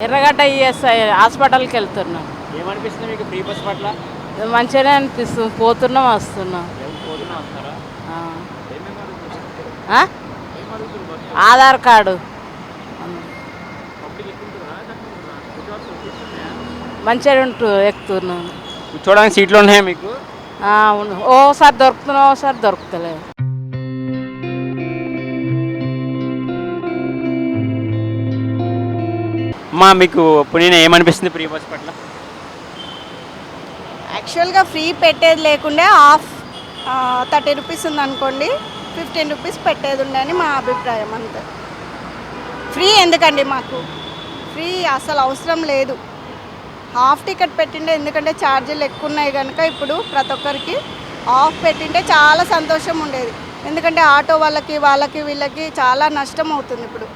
ఎర్రగడ్డ ఈఎస్ఐ హాస్పిటల్కి వెళ్తున్నాం. ఏమనిపిస్తుంది మీకు ఫ్రీ బస్ పట్ల? మంచిగానే అనిపిస్తుంది. పోతున్నాం వస్తున్నాం. ఆ. ఆధార్ కార్డు. మంచిగా ఉంటూ ఎక్కుతున్నాం. కూర్చోవడానికి సీట్లు ఉన్నాయా మీకు? ఆ. ఓసారి దొరుకుతున్నాం ఓసారి దొరుకుతలేదు. అమ్మా మీకు పుణ్యన ఏమనిపిస్తుంది ఫ్రీ బస్ పట్ల? యాక్చువల్గా ఫ్రీ పెట్టేది లేకుండా హాఫ్ థర్టీ రూపీస్ ఉందనుకోండి ఫిఫ్టీన్ రూపీస్ పెట్టేది ఉండని మా అభిప్రాయం అంతే. ఫ్రీ ఎందుకండి మాకు? ఫ్రీ అసలు అవసరం లేదు. హాఫ్ టికెట్ పెట్టిండే ఎందుకంటే ఛార్జీలు ఎక్కువ ఉన్నాయి కనుక ఇప్పుడు ప్రతి ఒక్కరికి హాఫ్ పెట్టింటే చాలా సంతోషం ఉండేది. ఎందుకంటే ఆటో వాళ్ళకి వాళ్ళకి వీళ్ళకి చాలా నష్టం అవుతుంది ఇప్పుడు.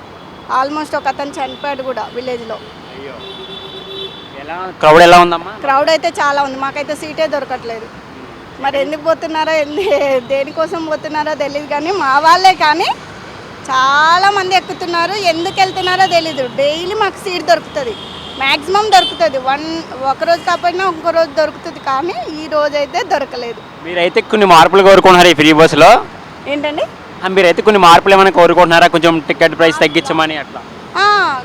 ఆల్మోస్ట్ ఒక అతను చనిపోయాడు కూడా విలేజ్లో. అయ్యో. ఎలా క్రౌడ్ ఎలా ఉందమ్మా? క్రౌడ్ అయితే చాలా ఉంది. మాకైతే సీటే దొరకట్లేదు. మరి ఎందుకు పోతున్నారో ఎందు దేనికోసం పోతున్నారో తెలియదు కానీ మా వాళ్ళే కానీ చాలా మంది ఎక్కుతున్నారు. ఎందుకు వెళ్తున్నారో తెలీదు. డైలీ మాకు సీట్ దొరుకుతుంది. మ్యాక్సిమం దొరుకుతుంది. వన్ ఒక రోజు కాకపోయినా ఇంకో రోజు దొరుకుతుంది కానీ ఈ రోజు అయితే దొరకలేదు. మీరైతే కొన్ని మార్పులు కోరుకుంటున్నారు ఈ ఫ్రీ బస్సులో? ఏంటండి? మీరైతే కొన్ని మార్పులు ఏమైనా కోరుకుంటున్నారా? కొంచెం టికెట్ ప్రైస్ తగ్గించమని అట్లా.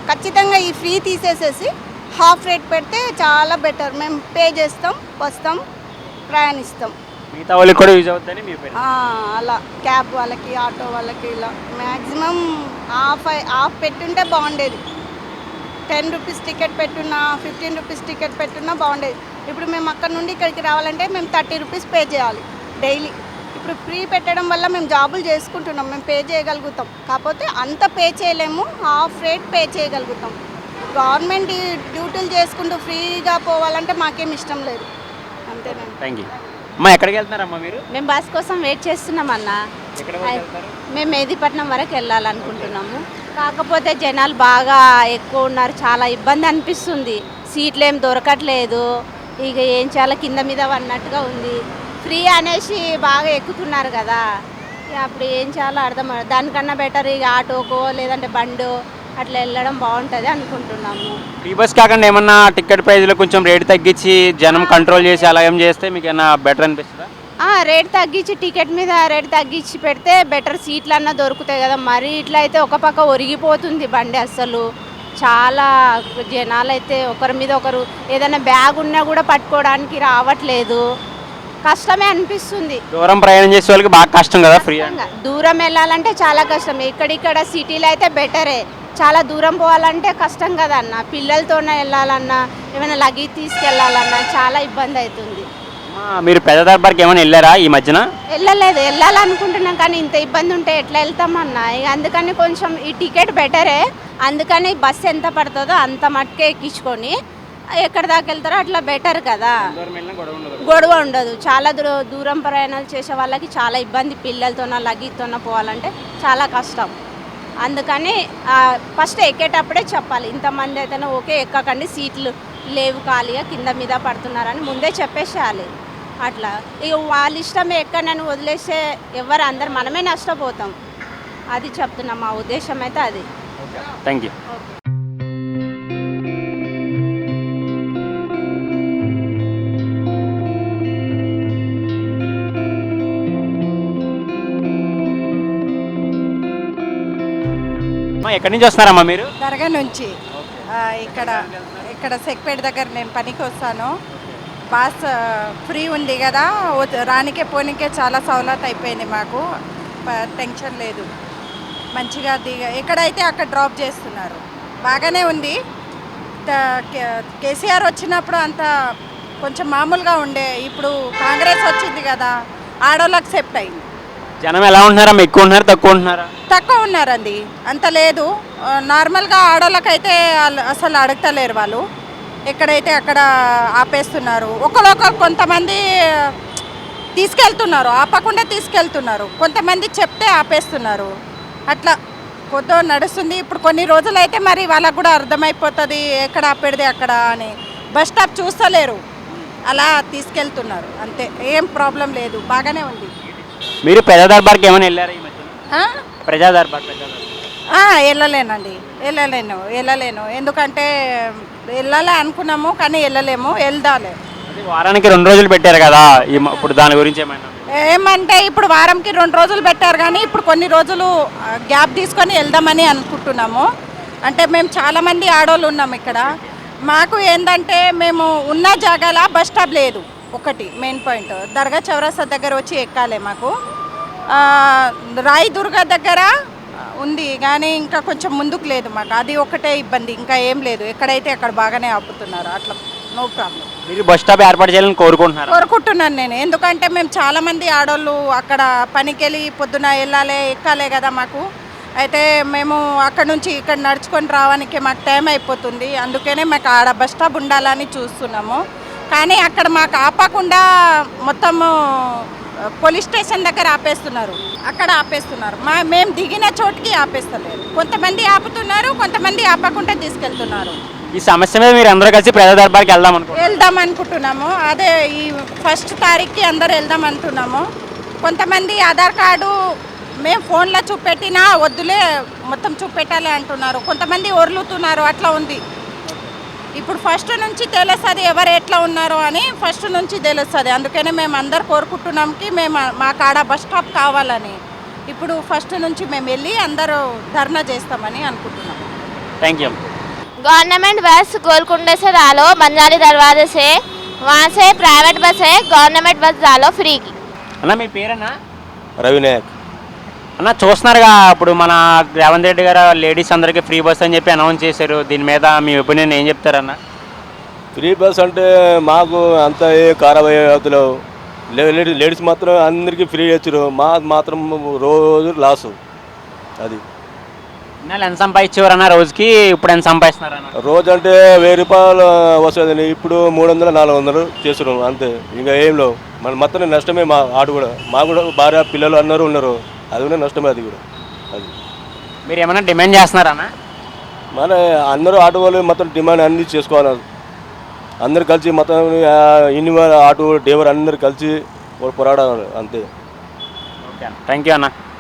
ఖచ్చితంగా ఈ ఫ్రీ తీసేసేసి హాఫ్ రేట్ పెడితే చాలా బెటర్. మేము పే చేస్తాం వస్తాం ప్రయాణిస్తాం. మిగతా వాళ్ళకి కూడా యూజ్ అవుతుందని మీ పేరు ఆ, అలా క్యాబ్ వాళ్ళకి ఆటో వాళ్ళకి ఇలా. మ్యాక్సిమం హాఫ్ హాఫ్ పెట్టుంటే బాగుండేది. టెన్ రూపీస్ టికెట్ పెట్టున్నా ఫిఫ్టీన్ రూపీస్ టికెట్ పెట్టున్నా బాగుండేది. ఇప్పుడు మేము అక్కడ నుండి ఇక్కడికి రావాలంటే మేము థర్టీ రూపీస్ పే చేయాలి డైలీ. ఇప్పుడు ఫ్రీ పెట్టడం వల్ల మేము జాబులు చేసుకుంటున్నాం మేము పే చేయగలుగుతాం. కాకపోతే అంత పే చేయలేము హాఫ్ రేట్ పే చేయగలుగుతాం. గవర్నమెంట్ డ్యూటీలు చేసుకుంటూ ఫ్రీగా పోవాలంటే మాకేం ఇష్టం లేదు. అంతేనండి థ్యాంక్ యూ. అమ్మా ఎక్కడికి వెళ్తున్నారమ్మా మీరు? మేము బస్ కోసం వెయిట్ చేస్తున్నాం అన్న. ఎక్కడ వరకు వెళ్తారు? మేము మెహదీపట్నం వరకు వెళ్ళాలనుకుంటున్నాము. కాకపోతే జనాలు బాగా ఎక్కువ ఉన్నారు చాలా ఇబ్బంది అనిపిస్తుంది. సీట్లు ఏం దొరకట్లేదు. ఇక ఏం చాలా కింద మీద పడినట్టుగా ఉంది. ఫ్రీ అనేసి బాగా ఎక్కుతున్నారు కదా. అప్పుడు ఏం చేయాలో అర్థం. దానికన్నా బెటర్ ఇక ఆటోకో లేదంటే బండో అట్లా వెళ్ళడం బాగుంటుంది అనుకుంటున్నాము. ఫ్రీ బస్ కాకుండా ఏమన్నా టికెట్ ప్రైస్లో కొంచెం రేట్ తగ్గించి జనం కంట్రోల్ చేసి అలా ఏం చేస్తే మీకు ఏమైనా బెటర్ అనిపిస్తుందా రేట్ తగ్గించి టికెట్ మీద రేట్ తగ్గించి పెడితే బెటర్ సీట్లు అన్నా దొరుకుతాయి కదా. మరి ఇట్లా అయితే ఒక పక్క ఒరిగిపోతుంది బండి అసలు చాలా జనాలు అయితే ఒకరి మీద ఒకరు ఏదైనా బ్యాగ్ ఉన్నా కూడా పట్టుకోవడానికి రావట్లేదు. కష్టమే అనిపిస్తుంది. దూరం ప్రయాణం చేసే వాళ్ళకి బాగా కష్టం కదా ఫ్రీ. దూరం వెళ్ళాలంటే చాలా కష్టం. ఇక్కడిక్కడ సిటీలో అయితే బెటరే చాలా దూరం పోవాలంటే కష్టం కదా అన్న పిల్లలతోనే వెళ్ళాలన్నా ఏమైనా లగేజ్ తీసుకెళ్ళాలన్నా చాలా ఇబ్బంది అవుతుంది. మీరు పెద్ద దర్బార్కి ఏమైనా వెళ్ళారా ఈ మధ్యన? వెళ్ళలేదు. వెళ్ళాలనుకుంటున్నాం కానీ ఇంత ఇబ్బంది ఉంటే ఎట్లా వెళ్తామన్నా? అందుకని కొంచెం ఈ టికెట్ బెటరే అందుకని బస్సు ఎంత పడుతుందో అంత మట్టుకే ఎక్కించుకొని ఎక్కడ దాకా వెళ్తారో అట్లా బెటర్ కదా. గొడవ ఉండదు. చాలా దూర దూరం ప్రయాణాలు చేసే వాళ్ళకి చాలా ఇబ్బంది పిల్లలతోన లగీతోన పోవాలంటే చాలా కష్టం. అందుకని ఫస్ట్ ఎక్కేటప్పుడే చెప్పాలి. ఇంతమంది అయితేనే ఓకే ఎక్కకండి సీట్లు లేవు ఖాళీగా కింద మీద పడుతున్నారని ముందే చెప్పేసేయాలి. అట్లా. ఇక వాళ్ళ ఇష్టం ఎక్కడనని వదిలేస్తే ఎవరు అందరు మనమే నష్టపోతాం. అది చెప్తున్నాం. మా ఉద్దేశం అయితే అది. థ్యాంక్ యూ ఎక్కడి నుంచి వస్తున్నారమ్మా మీరు? దర్గా నుంచి. ఇక్కడ ఇక్కడ సెక్పేట దగ్గర నేను పనికి వస్తాను. బాస్ ఫ్రీ ఉంది కదా రానికే పోనీకే చాలా సౌలత్ అయిపోయింది మాకు. టెన్షన్ లేదు. మంచిగా దిగ ఎక్కడైతే అక్కడ డ్రాప్ చేస్తున్నారు. బాగానే ఉంది. కేసీఆర్ వచ్చినప్పుడు అంత కొంచెం మామూలుగా ఉండే ఇప్పుడు కాంగ్రెస్ వచ్చింది కదా ఆడోళ్ళకి సెప్ట్ అయింది. జనం ఎలా ఉంటున్నారమ్మా ఎక్కువ ఉంటున్నారు? తక్కువ ఉంటున్నారా? తక్కువ ఉన్నారండి. అంత లేదు. నార్మల్గా ఆడోళ్ళకైతే వాళ్ళు అసలు అడగతలేరు వాళ్ళు. ఎక్కడైతే అక్కడ ఆపేస్తున్నారు. ఒకరొకరు కొంతమంది తీసుకెళ్తున్నారు. ఆపకుండా తీసుకెళ్తున్నారు. కొంతమంది చెప్తే ఆపేస్తున్నారు. అట్లా కొద్దో నడుస్తుంది. ఇప్పుడు కొన్ని రోజులు అయితే మరి వాళ్ళకు కూడా అర్థమైపోతుంది. ఎక్కడ ఆపేది అక్కడ అని. బస్ స్టాప్ చూస్తలేరు. అలా తీసుకెళ్తున్నారు. అంతే. ఏం ప్రాబ్లం లేదు. బాగానే ఉంది. మీరు పెద్ద దర్బార్కి ఏమైనా వెళ్ళారా ఈ మధ్యన? ఆ? ప్రజా దర్బార్ ప్రజా దర్బార్. ఆ, వెళ్ళలేనండి. వెళ్ళలేను వెళ్ళలేను. ఎందుకంటే వెళ్ళాలి అనుకున్నాము కానీ వెళ్ళలేము వెళ్దాలి. అది వారానికి రెండు రోజులు పెట్టారు కదా ఈ మ- ఇప్పుడు దాని గురించి ఏమైనా? ఏమంటే ఇప్పుడు వారంకి రెండు రోజులు పెట్టారు కానీ ఇప్పుడు కొన్ని రోజులు ఆ, గ్యాప్ తీసుకొని వెళ్దామని అనుకుంటున్నాము. అంటే మేము చాలామంది ఆడవాళ్ళు ఉన్నాం ఇక్కడ. మాకు ఏంటంటే మేము ఉన్న జాగాల బస్ స్టాప్ లేదు. ఒకటి మెయిన్ పాయింట్ దర్గా చౌరస్తా దగ్గర వచ్చి ఎక్కాలి మాకు. ఆ, రాయి దుర్గా దగ్గర ఉంది కానీ ఇంకా కొంచెం ముందుకు లేదు మాకు. అది ఒకటే ఇబ్బంది ఇంకా ఏం లేదు. ఎక్కడైతే అక్కడ బాగానే ఆపుతున్నారు అట్లా. నో ప్రాబ్లం మీరు బస్ స్టాప్ ఏర్పాటు చేయాలని కోరుకుంటున్నారు? కోరుకుంటున్నాను నేను. ఎందుకంటే మేము చాలా మంది ఆడోళ్ళు అక్కడ పనికి వెళ్ళి పొద్దున వెళ్ళాలి ఎక్కాలే కదా మాకు. అయితే మేము అక్కడ నుంచి ఇక్కడ నడుచుకొని రావడానికి మాకు టైం అయిపోతుంది. అందుకనే మాకు ఆడ బస్ స్టాప్ ఉండాలని చూస్తున్నాము. కానీ అక్కడ మాకు ఆపకుండా మొత్తము పోలీస్ స్టేషన్ దగ్గర ఆపేస్తున్నారు. అక్కడ ఆపేస్తున్నారు. మా మేము దిగిన చోటుకి ఆపేస్తలేరు కొంతమంది ఆపుతున్నారు కొంతమంది ఆపకుండా తీసుకెళ్తున్నారు. ఈ సమస్య మీద మీరు అందరూ కలిసి ప్రజా దర్బార్కి వెళ్దాం అనుకుంటున్నారు వెళ్దాం అనుకుంటున్నాము. అదే ఈ ఫస్ట్ తారీఖుకి అందరు వెళ్దాం అంటున్నాము కొంతమంది ఆధార్ కార్డు మేము ఫోన్లో చూపెట్టినా వద్దులే మొత్తం చూపెట్టాలి అంటున్నారు. కొంతమంది ఒర్లుతున్నారు అట్లా ఉంది. ఇప్పుడు ఫస్ట్ నుంచి తెలుస్తుంది ఎవరు ఎట్లా ఉన్నారో అని ఫస్ట్ నుంచి తెలుస్తుంది అందుకనే మేము అందరు కోరుకుంటున్నాంకి మేము మా కాడ బస్ స్టాప్ కావాలని ఇప్పుడు ఫస్ట్ నుంచి మేము వెళ్ళి అందరూ ధర్నా చేస్తామని అనుకుంటున్నాం థ్యాంక్ యూ गवर्नमेंट बस गोलकुंडे से डालो बंजारी दरवाजे से वहाँ से प्राइवेट बस है गवर्नमेंट बस डालो फ्री की అన్న మీ పేరేనా రవినాయక్ అన్న చూస్తున్నారుగా ఇప్పుడు మన రేవంత్ రెడ్డి గారు లేడీస్ అందరికీ ఫ్రీ బస్ అని చెప్పి అనౌన్స్ చేశారు. దీని మీద మీ ఒపీనియన్ ఏం చెప్తారన్న? ఫ్రీ బస్ అంటే మాకు అంత ఏ కారవతులు లేడీస్ మాత్రం అందరికీ ఫ్రీ ఇచ్చారు. మా మాత్రం రోజు లాసు అది. ఇన్నాళ్ళు ఎంత సంపాదించేవారన్న రోజుకి? ఇప్పుడు ఎంత సంపాదిస్తున్నారన్న? రోజు అంటే వెయ్యి రూపాయలు వస్తుంది ఇప్పుడు మూడు వందలు నాలుగు వందలు చేస్తున్నాం అంతే. ఇంకా ఏం లేవు. మన మొత్తం నష్టమే మా ఆడు కూడా. మా కూడా భార్య పిల్లలు అందరూ ఉన్నారు. అది కూడా నష్టమే అది కూడా. అది. మీరు ఏమైనా డిమాండ్ చేస్తున్నారన్న మన అందరూ ఆటో వాళ్ళు మొత్తం డిమాండ్ అన్ని చేసుకోవాలి. అందరు కలిసి మొత్తం ఇన్ని ఆటో డ్రైవర్ అందరు కలిసి పోరాడాలి అంతే. ఓకే థ్యాంక్ యూ అన్న.